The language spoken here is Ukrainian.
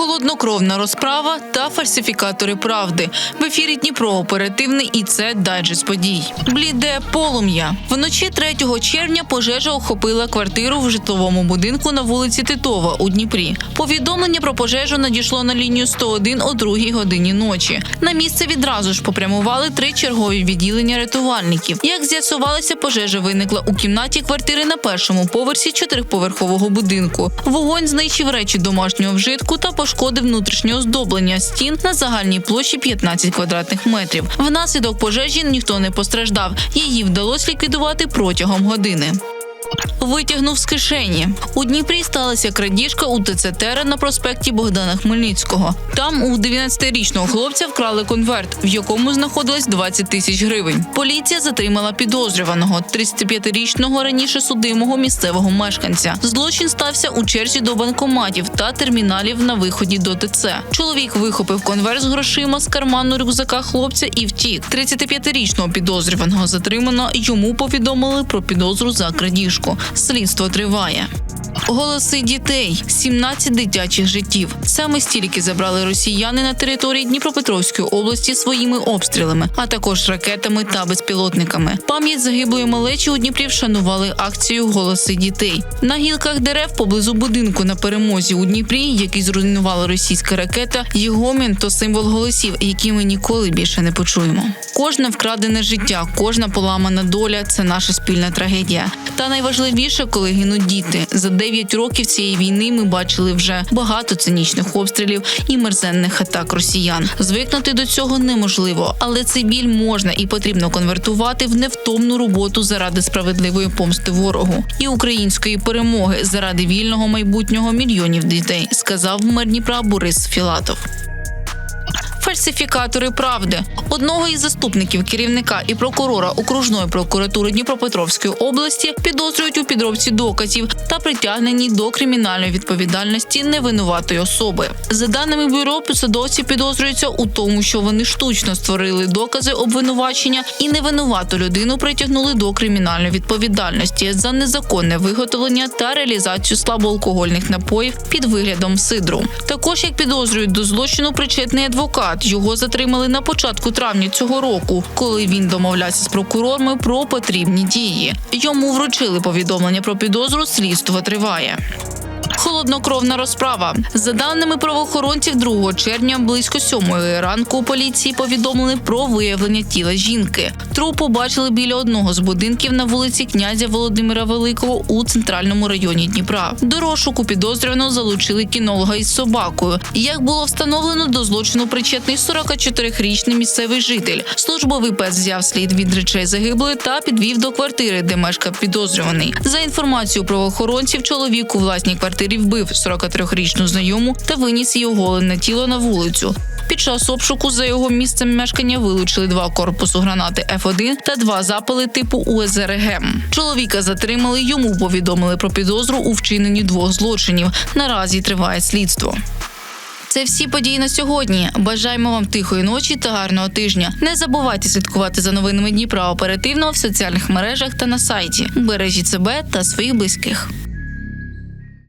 Холоднокровна розправа та фальсифікатори правди. В ефірі Дніпро оперативний і це дайджест подій. Бліде полум'я. Вночі 3 червня пожежа охопила квартиру в житловому будинку на вулиці Титова у Дніпрі. Повідомлення про пожежу надійшло на лінію 101 о 2 годині ночі. На місце відразу ж попрямували три чергові відділення рятувальників. Як з'ясувалося, пожежа виникла у кімнаті квартири на першому поверсі чотирьохповерхового будинку. Вогонь знищив речі домашнього вжитку та пошкодив внутрішнє оздоблення стін на загальній площі 15 квадратних метрів. Внаслідок пожежі ніхто не постраждав. Її вдалося ліквідувати протягом години. Витягнув з кишені. У Дніпрі сталася крадіжка у ТЦ «Тера» на проспекті Богдана Хмельницького. Там у 19-річного хлопця вкрали конверт, в якому знаходилось 20 тисяч гривень. Поліція затримала підозрюваного 35-річного раніше судимого місцевого мешканця. Злочин стався у черзі до банкоматів та терміналів на виході до ТЦ. Чоловік вихопив конверт з грошима з карману рюкзака хлопця і втік. 35-річного підозрюваного затримано. Йому повідомили про підозру за крадіжку. Слідство триває. Голоси дітей 17 дитячих життів. Саме стільки забрали росіяни на території Дніпропетровської області своїми обстрілами, а також ракетами та безпілотниками. Пам'ять загиблої малечі у Дніпрі вшанували акцію Голоси дітей на гілках дерев поблизу будинку на перемозі у Дніпрі, який зруйнувала російська ракета. Гомін то символ голосів, які ми ніколи більше не почуємо. Кожне вкрадене життя, кожна поламана доля це наша спільна трагедія. Та найважливіше, коли гинуть діти. За 9 років цієї війни ми бачили вже багато цинічних обстрілів і мерзенних атак росіян. Звикнути до цього неможливо, але цей біль можна і потрібно конвертувати в невтомну роботу заради справедливої помсти ворогу і української перемоги заради вільного майбутнього мільйонів дітей, сказав мер Дніпра Борис Філатов. Фальсифікатори правди одного із заступників керівника і прокурора окружної прокуратури Дніпропетровської області підозрюють у підробці доказів та притягненні до кримінальної відповідальності невинуватої особи. За даними бюро, посадовці підозрюються у тому, що вони штучно створили докази обвинувачення і невинувату людину притягнули до кримінальної відповідальності за незаконне виготовлення та реалізацію слабоалкогольних напоїв під виглядом сидру. Також як підозрюють до злочину причетний адвокат. Його затримали на початку травня цього року, коли він домовлявся з прокурорами про потрібні дії. Йому вручили повідомлення про підозру. Слідство триває. Холоднокровна розправа за даними правоохоронців 2 червня, близько 7 ранку поліції повідомили про виявлення тіла жінки. Труп побачили біля одного з будинків на вулиці князя Володимира Великого у центральному районі Дніпра. До розшуку підозрюваного залучили кінолога із собакою. Як було встановлено до злочину причетний 44-річний місцевий житель. Службовий пес взяв слід від речей загиблої та підвів до квартири, де мешкав підозрюваний. За інформацією правоохоронців, чоловік у власній квартирі вбив 43-річну знайому та виніс її оголене тіло на вулицю. Під час обшуку за його місцем мешкання вилучили два корпусу гранати Ф1 та два запали типу УСРГ. Чоловіка затримали. Йому повідомили про підозру у вчиненні двох злочинів. Наразі триває слідство. Це всі події на сьогодні. Бажаємо вам тихої ночі та гарного тижня. Не забувайте слідкувати за новинами Дніпра оперативно в соціальних мережах та на сайті. Бережіть себе та своїх близьких.